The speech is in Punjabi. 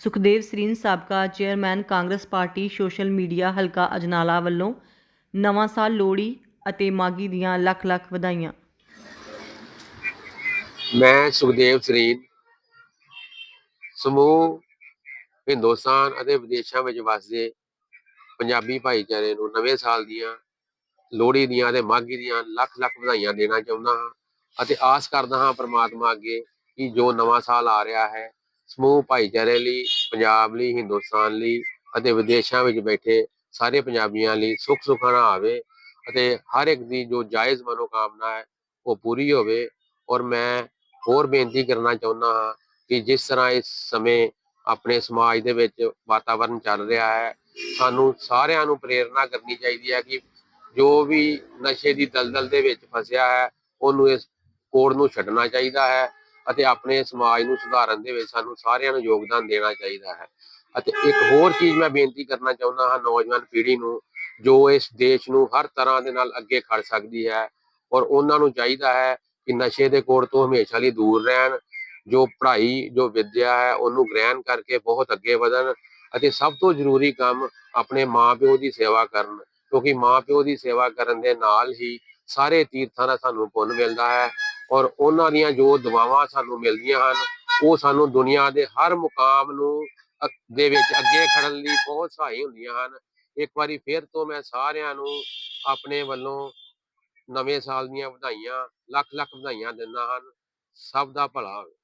ਸੁਖਦੇਵ ਸਰੀਨ ਸਾਬਕਾ chairman Congress party social media ਹਲਕਾ ਅਜਨਾਲਾ ਵੱਲੋਂ ਨਵਾਂ ਸਾਲ ਲੋਹੜੀ ਅਤੇ ਮਾਗੀ ਦੀਆਂ ਲੱਖ ਲੱਖ ਵਧਾਈਆਂ। ਮੈਂ ਸੁਖਦੇਵ ਸਰੀਨ, ਸਮੂਹ, ਹਿੰਦੁਸਤਾਨ ਅਤੇ ਵਿਦੇਸ਼ਾਂ ਵਿੱਚ ਵਸਦੇ ਪੰਜਾਬੀ ਭਾਈਚਾਰੇ ਨੂੰ ਨਵੇਂ ਸਾਲ ਦੀਆਂ ਲੋਹੜੀ ਦੀਆਂ ਤੇ ਮਾਘੀ ਦੀਆਂ ਲੱਖ ਲੱਖ ਵਧਾਈਆਂ ਦੇਣਾ ਚਾਹੁੰਦਾ ਹਾਂ ਅਤੇ ਆਸ ਕਰਦਾ ਹਾਂ ਪ੍ਰਮਾਤਮਾ ਅੱਗੇ ਕਿ ਜੋ ਨਵਾਂ ਸਾਲ ਆ ਰਿਹਾ ਹੈ ਸਮੂਹ ਭਾਈਚਾਰੇ ਲਈ, ਪੰਜਾਬ ਲਈ, ਹਿੰਦੁਸਤਾਨ ਲਈ ਅਤੇ ਵਿਦੇਸ਼ਾਂ ਵਿੱਚ ਬੈਠੇ ਸਾਰੇ ਪੰਜਾਬੀਆਂ ਲਈ ਸੁੱਖ ਸੁਖਾਣਾ ਆਵੇ ਅਤੇ ਹਰ ਇੱਕ ਦੀ ਜੋ ਜਾਇਜ਼ ਮਨੋਕਾਮਨਾ ਹੈ, ਉਹ ਪੂਰੀ ਹੋਵੇ। ਔਰ ਮੈਂ ਹੋਰ ਬੇਨਤੀ ਕਰਨਾ ਚਾਹੁੰਦਾ ਹਾਂ ਕਿ ਜਿਸ ਤਰ੍ਹਾਂ ਇਸ ਸਮੇਂ ਆਪਣੇ ਸਮਾਜ ਦੇ ਵਿੱਚ ਵਾਤਾਵਰਣ ਚੱਲ ਰਿਹਾ ਹੈ, ਸਾਨੂੰ ਸਾਰਿਆਂ ਨੂੰ ਪ੍ਰੇਰਣਾ ਕਰਨੀ ਚਾਹੀਦੀ ਹੈ ਕਿ ਜੋ ਵੀ ਨਸ਼ੇ ਦੀ ਦਲਦਲ ਦੇ ਵਿੱਚ ਫਸਿਆ ਹੈ, ਉਹਨੂੰ ਇਸ ਕੋੜ ਨੂੰ ਛੱਡਣਾ ਚਾਹੀਦਾ ਹੈ। ਅਤੇ ਆਪਣੇ ਸਮਾਜ ਨੂੰ ਸੁਧਾਰਨ ਦੇ ਵਿੱਚ ਸਾਨੂੰ ਸਾਰਿਆਂ ਨੂੰ ਯੋਗਦਾਨ ਦੇਣਾ ਚਾਹੀਦਾ ਹੈ। ਅਤੇ ਇੱਕ ਹੋਰ ਚੀਜ਼ ਮੈਂ ਬੇਨਤੀ ਕਰਨਾ ਚਾਹੁੰਦਾ ਹਾਂ ਨੌਜਵਾਨ ਪੀੜ੍ਹੀ ਨੂੰ, ਜੋ ਇਸ ਦੇਸ਼ ਨੂੰ ਹਰ ਤਰ੍ਹਾਂ ਦੇ ਨਾਲ ਅੱਗੇ ਖੜ ਸਕਦੀ ਹੈ ਔਰ ਉਹਨਾਂ ਨੂੰ ਚਾਹੀਦਾ ਹੈ ਕਿ ਨਸ਼ੇ ਦੇ ਕੋੜ ਤੋਂ ਹਮੇਸ਼ਾ ਲਈ ਦੂਰ ਰਹਿਣ, ਜੋ ਪੜ੍ਹਾਈ, ਜੋ ਵਿਦਿਆ ਹੈ, ਉਹਨੂੰ ਗ੍ਰਹਿਣ ਕਰਕੇ ਬਹੁਤ ਅੱਗੇ ਵਧਣ ਅਤੇ ਸਭ ਤੋਂ ਜ਼ਰੂਰੀ ਕੰਮ ਆਪਣੇ ਮਾਪਿਓ ਦੀ ਸੇਵਾ ਕਰਨ, ਕਿਉਂਕਿ ਮਾਪਿਓ ਦੀ ਸੇਵਾ ਕਰਨ ਦੇ ਨਾਲ ਹੀ ਸਾਰੇ ਤੀਰਥਾਂ ਦਾ ਸਾਨੂੰ ਪੁੰਨ ਮਿਲਦਾ ਹੈ। ਔਰ ਉਹਨਾਂ ਦੀਆਂ ਜੋ ਦੁਆਵਾਂ ਸਾਨੂੰ ਮਿਲਦੀਆਂ ਹਨ, ਉਹ ਸਾਨੂੰ ਦੁਨੀਆ ਦੇ ਹਰ ਮੁਕਾਮ ਨੂੰ ਦੇ ਵਿੱਚ ਅੱਗੇ ਖੜਨ ਲਈ ਬਹੁਤ ਸਹਾਈ ਹੁੰਦੀਆਂ ਹਨ। ਇੱਕ ਵਾਰੀ ਫਿਰ ਤੋਂ ਮੈਂ ਸਾਰਿਆਂ ਨੂੰ ਆਪਣੇ ਵੱਲੋਂ ਨਵੇਂ ਸਾਲ ਦੀਆਂ ਵਧਾਈਆਂ ਲੱਖ ਲੱਖ ਵਧਾਈਆਂ ਦਿੰਦਾ ਹਨ ਸਭ ਦਾ ਭਲਾ ਹੋਵੇ।